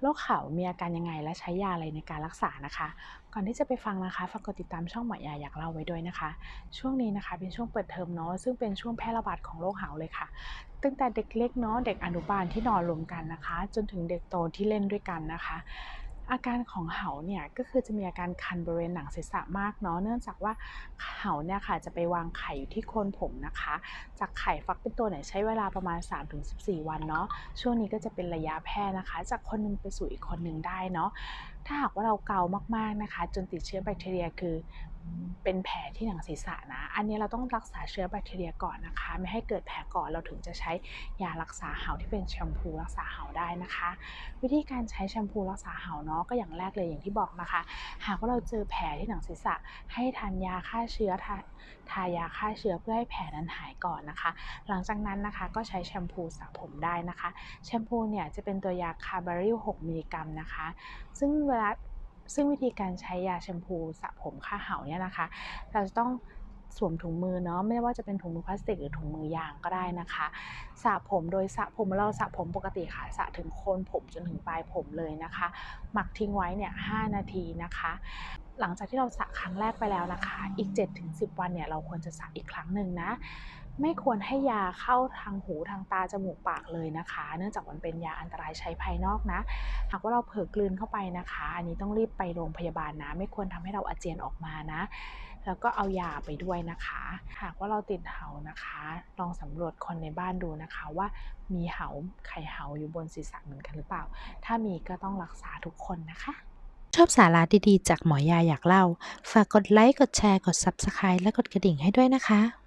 โรคเข่ามีอาการยังไงและใช้ยาอะไรในการรักษานะคะ ก่อนที่จะไปฟังนะคะฝากกดติดตามช่องหมอยาอยากเล่าไว้ด้วยนะคะ ช่วงนี้นะคะเป็นช่วงเปิดเทอมเนาะซึ่งเป็นช่วงแพร่ระบาดของโรคเห่าเลยค่ะ ตั้งแต่เด็กเล็กเนาะเด็กอนุบาลที่นอนรวมกันนะคะ จนถึงเด็กโตที่เล่นด้วยกันนะคะ อาการของเหาเนี่ยก็คือจะมีอาการคันบริเวณหนังศีรษะมากเนาะเนื่องจากว่าเหาเนี่ยค่ะจะไปวางไข่อยู่ที่โคนผมนะคะ จากไข่ฟักเป็นตัวเนี่ยใช้เวลาประมาณ 3-14 วันเนาะช่วงนี้ก็จะเป็นระยะแพร่นะคะ จากคนหนึงไปสู่อีกคนหนึ่งได้เนาะถ้าหากว่าเราเกามากๆนะคะ จนติดเชื้อแบคทีเรียคือเป็นแผลที่หนังศีรษะนะ อันนี้เราต้องรักษาเชื้อแบคทีเรียก่อนนะคะ ไม่ให้เกิดแผลก่อนเราถึงจะใช้ยารักษาเห่าที่เป็นแชมพูรักษาเห่าได้นะคะ วิธีการใช้แชมพูรักษาเห่าเนาะก็อย่างแรกเลยอย่างที่บอกนะคะ หากว่าเราเจอแผลที่หนังศีรษะ ให้ทานยาฆ่าเชื้อทาทายาฆ่าเชื้อเพื่อให้แผลนั้นหายก่อนนะคะ หลังจากนั้นนะคะก็ใช้แชมพูสระผมได้นะคะ แชมพูเนี่ยจะเป็นตัวยาคาร์บาริล 6มิลลิกรัมนะคะ ซึ่งเวลาซึ่งวิธีการใช้ยาแชมพูสระผมฆ่าเห่าเนี่ยนะคะ เราจะต้องสวมถุงมือเนาะไม่ว่าจะเป็นถุงมือพลาสติกหรือถุงมือยางก็ได้นะคะสระผมโดยสระผมเราสระผมปกติค่ะสระถึงโคนผมจนถึงปลายผมเลยนะคะ หมักทิ้งไว้เนี่ย5นาทีนะคะ หลังจากที่เราสระครั้งแรกไปแล้วนะคะ อีก 7-10 วันเนี่ยเราควรจะสระอีกครั้งหนึ่งนะ ไม่ควรให้ยาเข้าทางหูทางตาจมูกปากเลยนะคะ เนื่องจากมันเป็นยาอันตรายใช้ภายนอกนะ หากว่าเราเผลอกลืนเข้าไปนะคะ อันนี้ต้องรีบไปโรงพยาบาลนะ ไม่ควรทำให้เราอาเจียนออกมานะ แล้วก็เอายาไปด้วยนะคะ หากว่าเราติดเห่านะคะ ลองสำรวจคนในบ้านดูนะคะว่ามีเห่าไข่เห่าอยู่บนศีรษะเหมือนกันหรือเปล่า ถ้ามีก็ต้องรักษาทุกคนนะคะ ชอบสาระดีๆ จากหมอยาอยากเล่า ฝากกดไลค์ กดแชร์ กด Subscribe และกดกระดิ่งให้ด้วยนะคะ